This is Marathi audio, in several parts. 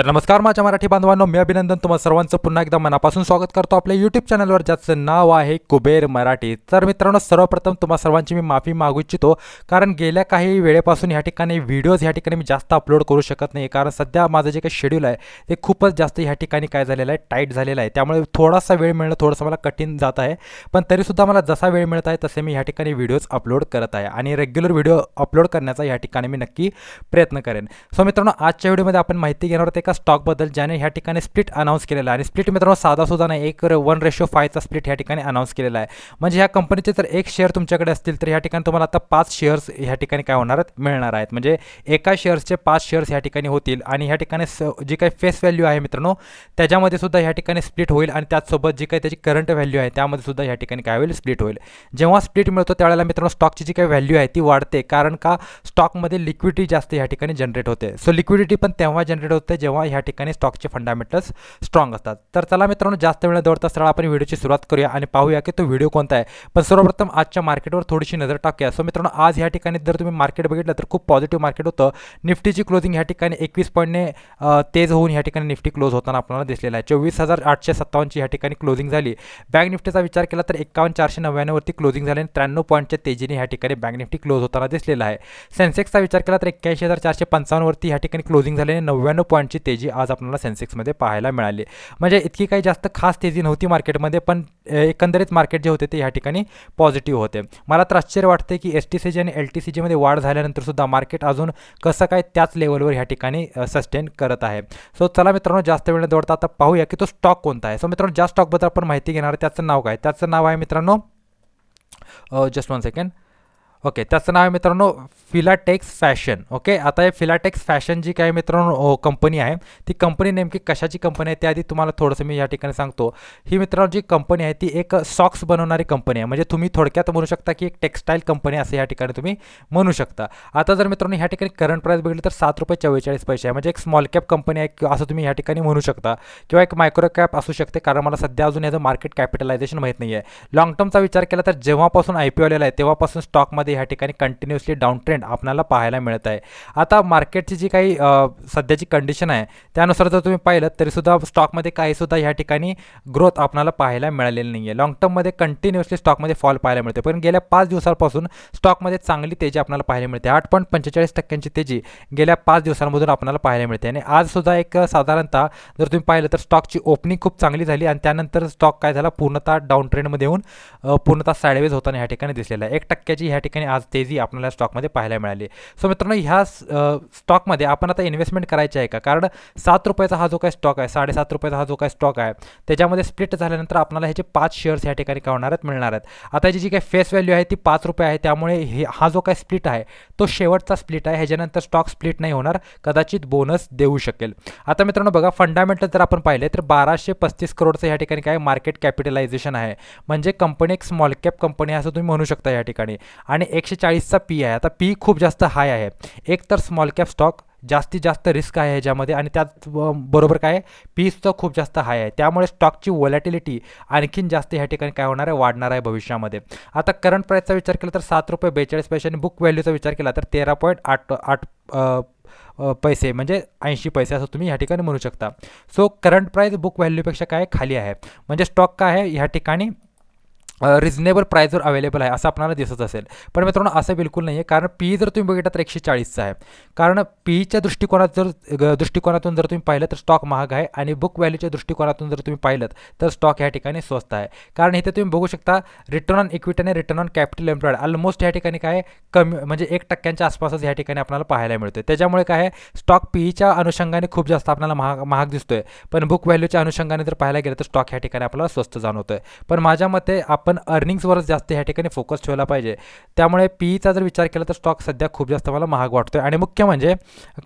तर नमस्कार माझ्या मराठी बांधवांनो मी अभिनंदन तुम्हा सर्वांचं. पुन्हा एकदा मनापासून स्वागत करतो आपल्या यूट्यूब चॅनलवर ज्याचं नाव आहे कुबेर मराठी. तर मित्रांनो सर्वप्रथम तुम्हा सर्वांची मी माफी मागू इच्छितो कारण गेल्या काही वेळेपासून ह्या ठिकाणी व्हिडिओज ह्या ठिकाणी मी जास्त अपलोड करू शकत नाही कारण सध्या माझं जे काही शेड्यूल आहे ते खूपच जास्त ह्या ठिकाणी काय झालेलं आहे टाईट झालेलं आहे. त्यामुळे थोडासा वेळ मिळणं थोडंसं मला कठीण जात आहे पण तरीसुद्धा मला जसा वेळ मिळत आहे तसे मी ह्या ठिकाणी व्हिडिओज अपलोड करत आहे आणि रेग्युलर व्हिडिओ अपलोड करण्याचा ह्या ठिकाणी मी नक्की प्रयत्न करेन. सो मित्रांनो आजच्या व्हिडिओमध्ये आपण माहिती घेणार होते एका स्टॉकबद्दल ज्याने ह्या ठिकाणी स्प्लिट अनाऊन्स केलेला आहे. आणि स्प्लिट मित्रांनो साधा सुद्धा नाही एक वन रेशो फायचा स्प्लिट ह्या ठिकाणी अनाऊन्स केलेला आहे. म्हणजे ह्या कंपनीचे जर एक शेअर तुमच्याकडे असतील तर ह्या ठिकाणी तुम्हाला आता पाच शेअर्स ह्या ठिकाणी काय होणार आहेत? मिळणार आहेत. म्हणजे एका शेअर्सचे पाच शेअर्स ह्या ठिकाणी होतील आणि ह्या ठिकाणी स जी काही फेस व्हॅल्यू आहे मित्रांनो त्याच्यामध्ये सुद्धा ह्या ठिकाणी स्प्लिट होईल आणि त्याचसोबत जी काही त्याची करंट व्हॅल्यू आहे त्यामध्ये सुद्धा ह्या ठिकाणी काय होईल? स्प्लिट होईल. जेव्हा स्प्लिट मिळतो त्यावेळेला मित्रांनो स्टॉकची जी काही व्हॅल्यू आहे ती वाढते कारण का स्टॉकमध्ये लिक्विडिटी जास्त ह्या ठिकाणी जनरेट होते. सो लिक्विडिटी पण तेव्हा जनरेट होते जेव्हा ह्या ठिकाणी स्टॉकचे फंडामेंटल्स स्ट्रॉंग असतात. तर चला मित्रांनो जास्त वेळ दौडता सरळ आपण व्हिडिओची सुरुवात करूया आणि पाहूया की तो व्हिडिओ कोणता आहे. पण सर्वप्रथम आजच्या मार्केटवर थोडीशी नजर टाकूया. सो मित्रांनो आज ह्या ठिकाणी जर तुम्ही मार्केट बघितलं तर खूप पॉझिटिव्ह मार्केट होतं. निफ्टीची क्लोजिंग ह्या ठिकाणी एकवीस पॉईंटने तेज होऊन ह्या ठिकाणी निफ्टी क्लोज होताना आपल्याला दिसलेला आहे. चोवीस हजार आठशे सत्तावन्नची ह्या ठिकाणी क्लोजिंग झाली. बँक निफ्टीचा विचार केला तर एकावन्न चारशे नव्याण्णववरती क्लोजिंग झाली आणि त्र्याण्णव पॉईंटच्या तेजीने ह्या ठिकाणी बँक निफ्टी क्लोज होताना दिसलेला आहे. सेन्सेक्सचा विचार केला तर एक्क्याऐंशी हजार चारशे पंचावन्नवरती ह्या ठिकाणी क्लोजिंग झाली आणि नव्याण्णव पॉईंटची तेजी आज आपल्याला सेन्सेक्समध्ये पाहायला मिळाली. म्हणजे इतकी काही जास्त खास तेजी नव्हती मार्केटमध्ये पण एकंदरीत मार्केट जे होते ते ह्या ठिकाणी पॉझिटिव्ह होते. मला तर आश्चर्य वाटते की एस टी सी जी आणि एल टी सी जीमध्ये वाढ झाल्यानंतर सुद्धा मार्केट अजून कसं काय त्याच लेवलवर ह्या ठिकाणी सस्टेन करत आहे. सो चला मित्रांनो जास्त वेळ दौडता आता पाहूया की तो स्टॉक कोणता आहे. सो मित्रांनो ज्या स्टॉकबद्दल आपण माहिती घेणार आहे त्याचं नाव काय? त्याचं नाव आहे मित्रांनो जस्ट वन सेकंड ओके त्याचं नाव आहे मित्रांनो फिलाटेक्स फॅशन ओके आता हे फिलाटेक्स फॅशन जी काय मित्रांनो हो, कंपनी आहे ती कंपनी नेमकी कशाची कंपनी आहे त्याआधी तुम्हाला थोडंसं मी या ठिकाणी सांगतो. ही मित्रांनो जी कंपनी आहे ती एक सॉक्स बनवणारी कंपनी आहे. म्हणजे तुम्ही थोडक्यात म्हणू शकता की एक टेक्स्टाईल कंपनी असं या ठिकाणी तुम्ही म्हणू शकता. आता जर मित्रांनो ह्या ठिकाणी करंट प्राईस बघितलं तर सात रुपये चव्वेचाळीस पैसे आहे. म्हणजे एक स्मॉल कॅप कंपनी आहे असं तुम्ही या ठिकाणी म्हणू शकता. किंवा एक मायक्रो कॅप असू शकते कारण मला सध्या अजून याचं मार्केट कॅपिटलायझेशन माहीत नाही आहे लॉंग टर्मचा विचार केला तर जेव्हापासून आय पी आलेला आहे तेव्हापासून स्टॉकमध्ये ह्या ठिकाणी कंटिन्युअसली डाऊन ट्रेंड आपल्याला पाहायला मिळत आहे. आता मार्केटची जी काही सध्याची कंडिशन आहे त्यानुसार जर तुम्ही पाहिलं तरीसुद्धा स्टॉकमध्ये काहीसुद्धा ह्या ठिकाणी ग्रोथ आपल्याला पाहायला मिळालेली नाही आहे लाँग टर्ममध्ये कंटिन्युअसली स्टॉकमध्ये फॉल पाहायला मिळते. पण गेल्या पाच दिवसांपासून स्टॉकमध्ये चांगली तेजी आपल्याला पाहायला मिळते. आठ पॉईंट पंचेचाळीस टक्क्यांची तेजी गेल्या पाच दिवसांमधून आपल्याला पाहायला मिळते. आणि आजसुद्धा एक साधारणतः जर तुम्ही पाहिलं तर स्टॉकची ओपनिंग खूप चांगली झाली आणि त्यानंतर स्टॉक काय झाला? पूर्णतः डाऊन ट्रेंडमध्ये येऊन पूर्णतः सायडवेज होताना ह्या ठिकाणी दिसलेला आहे. एक टक्क्याची ह्या ठिकाणी आज तेजी आपल्याला स्टॉकमध्ये पाहायला मिळाली. सो मित्रांनो ह्या स्टॉकमध्ये आपण आता इन्व्हेस्टमेंट करायची आहे का? कारण सात रुपयाचा हा जो काही स्टॉक आहे साडेसात रुपयाचा हा जो काही स्टॉक आहे त्याच्यामध्ये स्प्लिट झाल्यानंतर आपल्याला ह्याचे पाच शेअर्स ह्या ठिकाणी काय होणार आहेत मिळणार आहेत. आता ह्याची जी काही फेस व्हॅल्यू आहे ती पाच रुपये आहे त्यामुळे हे हा जो काही स्प्लिट आहे तो शेवटचा स्प्लिट आहे. ह्याच्यानंतर स्टॉक स्प्लिट नाही होणार कदाचित बोनस देऊ शकेल. आता मित्रांनो बघा फंडामेंटल जर आपण पाहिले तर बाराशे पस्तीस करोडचं या ठिकाणी काय मार्केट कॅपिटलायझेशन आहे. म्हणजे कंपनी एक स्मॉल कॅप कंपनी असं तुम्ही म्हणू शकता या ठिकाणी. आणि एकशे चाळीसचा पी आहे. आता पी खूप जास्त हाय आहे. एक तर स्मॉल कॅप स्टॉक जास्तीत जास्त रिस्क आहे ह्याच्यामध्ये आणि त्यात बरोबर काय पीसचं खूप जास्त हाय आहे. त्यामुळे स्टॉकची वॉलॅटिलिटी आणखीन जास्त ह्या ठिकाणी काय होणार आहे? वाढणार आहे भविष्यामध्ये. आता करंट प्राईसचा विचार केला तर सात रुपये बेचाळीस पैसे आणि बुक व्हॅल्यूचा विचार केला तर तेरा पॉईंट आठ आठ पैसे म्हणजे ऐंशी पैसे असं तुम्ही ह्या ठिकाणी म्हणू शकता. सो करंट प्राईस बुक व्हॅल्यूपेक्षा काय खाली आहे. म्हणजे स्टॉक काय आहे? ह्या ठिकाणी रिजनेबल प्राईजवर अवेलेबल आहे असं आपल्याला दिसत असेल. पण मित्रांनो असं बिलकुल नाही आहे कारण पी जर तुम्ही बघितलं तर एकशे चाळीसचा आहे. कारण पीच्या दृष्टिकोनात जर दृष्टिकोनातून जर तुम्ही पाहिलं तर स्टॉक महाग आहे आणि बुक व्हॅल्यूच्या दृष्टिकोनातून जर तुम्ही पाहिलं तर स्टॉक ह्या ठिकाणी स्वस्त आहे. कारण इथे तुम्ही बघू शकता रिटर्न ऑन इक्विटी आणि return on capital employed almost ह्या ठिकाणी काय कमी म्हणजे एक टक्क्यांच्या आसपासच ह्या ठिकाणी आपल्याला पाहायला मिळतो त्याच्यामुळे काय आहे स्टॉक पीईच्या अनुषंगाने खूप जास्त आपल्याला महाग महाग दिसतोय. पण बुक व्हॅल्यूच्या अनुषंगाने जर पाहायला गेलं तर स्टॉक ह्या ठिकाणी आपल्याला स्वस्त जाणवतोय. पण माझ्या मते आपण पण अर्निंग्सवरच जास्त ह्या ठिकाणी फोकस ठेवला पाहिजे. त्यामुळे पीचा जर विचार केला तर स्टॉक सध्या खूप जास्त मला महाग वाटतो आहे आणि मुख्य म्हणजे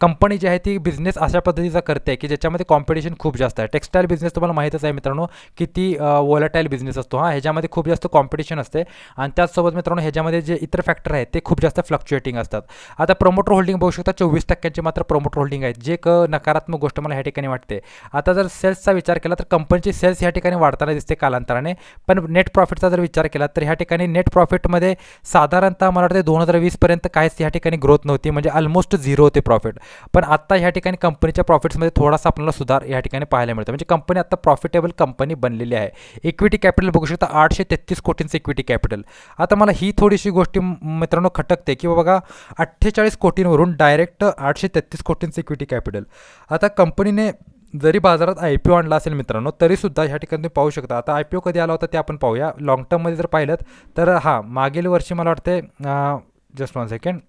कंपनी जी आहे ती बिझनेस अशा पद्धतीचा करते की ज्याच्यामध्ये कॉम्पिटिशन खूप जास्त आहे. टेक्स्टाईल बिझनेस तुम्हाला माहीतच आहे मित्रांनो किती वॉलटाईल बिझनेस असतो हा. ह्याच्यामध्ये खूप जास्त कॉम्पिटिशन असते. आणि त्याचसोबत मित्रांनो ह्याच्यामध्ये जे इतर फॅक्टर आहेत ते खूप जास्त फ्लक्च्युएटिंग असतात. आता प्रमोटर होल्डिंग बघू शकता चोवीस टक्क्यांचे मात्र प्रमोटर होल्डिंग आहेत जे एक नकारात्मक गोष्ट मला ह्या ठिकाणी वाटते. आता जर सेल्सचा विचार केला तर कंपनीची सेल्स ह्या ठिकाणी वाढताना दिसते कालांतराने पण नेट प्रॉफिटचा जर विचार केला तर ह्या ठिकाणी नेट प्रॉफिटमध्ये साधारणतः मला वाटतं दोन हजार वीसपर्यंत काहीच ह्या ठिकाणी ग्रोथ नव्हती म्हणजे ऑलमोस्ट झिरो होते प्रॉफिट पण आत्ता ह्या ठिकाणी कंपनीच्या प्रॉफिट्समध्ये थोडासा आपल्याला सुधार या ठिकाणी पाहायला मिळतो. म्हणजे कंपनी आता प्रॉफिटेबल कंपनी बनलेली आहे. इक्विटी कॅपिटल बघू शकता आठशे तेहतीस कोटींचं इक्विटी कॅपिटल आता मला ही थोडीशी गोष्टी मित्रांनो खटकते की बघा अठ्ठेचाळीस कोटींवरून डायरेक्ट आठशे तेहतीस कोटींचं इक्विटी कॅपिटल आता कंपनीने जरी बाजारात आय पी ओ आणला असेल मित्रांनो तरीसुद्धा ह्या ठिकाणी तुम्ही पाहू शकता. आता आय पी ओ कधी आला होता ते आपण पाहूया. लाँग टर्ममध्ये जर पाहिलं तर हां मागील वर्षी मला वाटते जस्ट वन सेकंड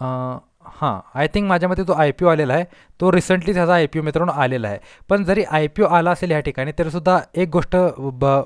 हां आय थिंक माझ्या मते जो आय पी ओ आलेला आहे. तो रिसेंटली त्याचा आय पी ओ मित्रांनो आलेला आहे. पण जरी आय पी ओ आला असेल ह्या ठिकाणी तरीसुद्धा एक गोष्ट ब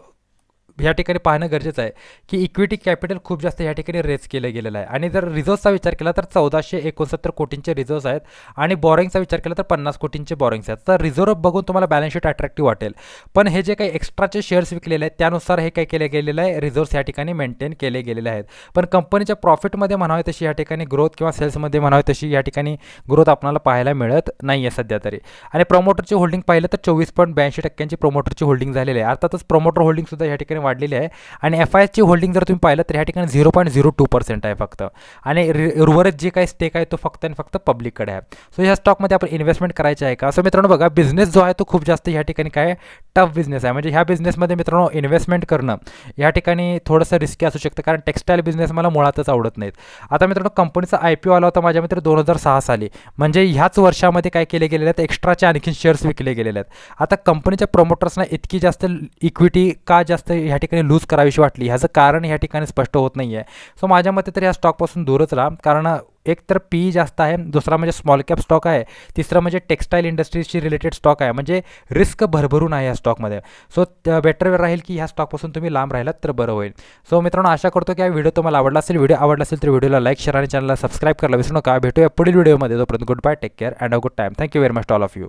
ह्या ठिकाणी पाहणं गरजेचं आहे की इक्विटी कॅपिटल खूप जास्त ह्या ठिकाणी रेज केलं गेलेलं आहे. आणि जर रिझर्व्सचा विचार केला तर चौदाशे एकोणसत्तर कोटींचे रिझर्व्स आहेत आणि बॉरिंगचा विचार केला तर पन्नास कोटींचे बॉरिंग्स आहेत. तर रिझर्व्ह बघून तुम्हाला बॅलन्स शीट अट्रॅक्टिव्ह वाटेल. पण हे जे काही एक्स्ट्राचे शेअर्स विकलेले आहेत त्यानुसार हे काय केले गेलेलं आहे? रिझर्व्स ह्या ठिकाणी मेंटेन केले गेलेले आहेत. पण कंपनीच्या प्रॉफिटमध्ये म्हणावे तशी या ठिकाणी ग्रोथ किंवा सेल्समध्ये म्हणावे तशी या ठिकाणी ग्रोथ आपल्याला पाहायला मिळत नाही आहे सध्या तरी. आणि प्रमोटरची होल्डिंग पाहिलं तर चोवीस पॉईंट ब्याऐंशी टक्क्यांची प्रमोटरची होल्डिंग झालेली आहे. अर्थातच प्रमोटर होल्डिंगसुद्धा या ठिकाणी वाढलेली आहे. आणि एफ आय एसची होल्डिंग जर तुम्ही पाहिलं तर ह्या ठिकाणी zero point zero two percent आहे फक्त. आणि रि- उर्वरित जे काही स्टेक आहे तो फक्त आणि फक्त पब्लिककडे आहे. सो ह्या स्टॉकमध्ये आपण इन्व्हेस्टमेंट करायचं आहे का? असं मित्रांनो बघा बिझनेस जो आहे तो खूप जास्त ह्या ठिकाणी काय टफ बिझनेस आहे. म्हणजे ह्या बिझनेसमध्ये मित्रांनो इन्व्हेस्टमेंट करणं या ठिकाणी थोडंसं रिस्की असू शकतं. कारण टेक्स्टाईल बिझनेस मला मुळातच आवडत नाहीत. आता मित्रांनो कंपनीचा आय पी ओ आला होता माझ्या मित्र दोन हजार सहा साली. म्हणजे ह्याच वर्षामध्ये काय केले गेलेले आहेत एक्स्ट्राचे आणखी शेअर्स विकले गेलेले आहेत. आता कंपनीच्या प्रमोटर्सना इतकी जास्त इक्विटी का जास्त ह्या ठिकाणी लूज करावीशी वाटली. ह्याचं कारण ह्या ठिकाणी स्पष्ट होत नाही आहे सो माझ्या मते तर या स्टॉकपासून दूरच राहा. कारण एक तर पी जास्त आहे दुसरा म्हणजे स्मॉल कॅप स्टॉक आहे तिसरा म्हणजे टेक्स्टाईल इंडस्ट्रीजशी रिलेटेड स्टॉक आहे. म्हणजे रिस्क भरभरून आहे या स्टॉकमध्ये सो बेटर राहील की ह्या स्टॉकपासून तुम्ही लांब राहिलात तर बरं होईल. सो मित्रांनो आशा करतो की हा व्हिडिओ तुम्हाला आवडला असेल. व्हिडिओ आवडला असेल तर व्हिडिओला लाईक शेअर आणि चॅनलला सबस्क्राईब करायला विसरू नका. भेटूया पुढील व्हिडिओमध्ये तोपर्यंत good bye take care and a good time thank you very much all of you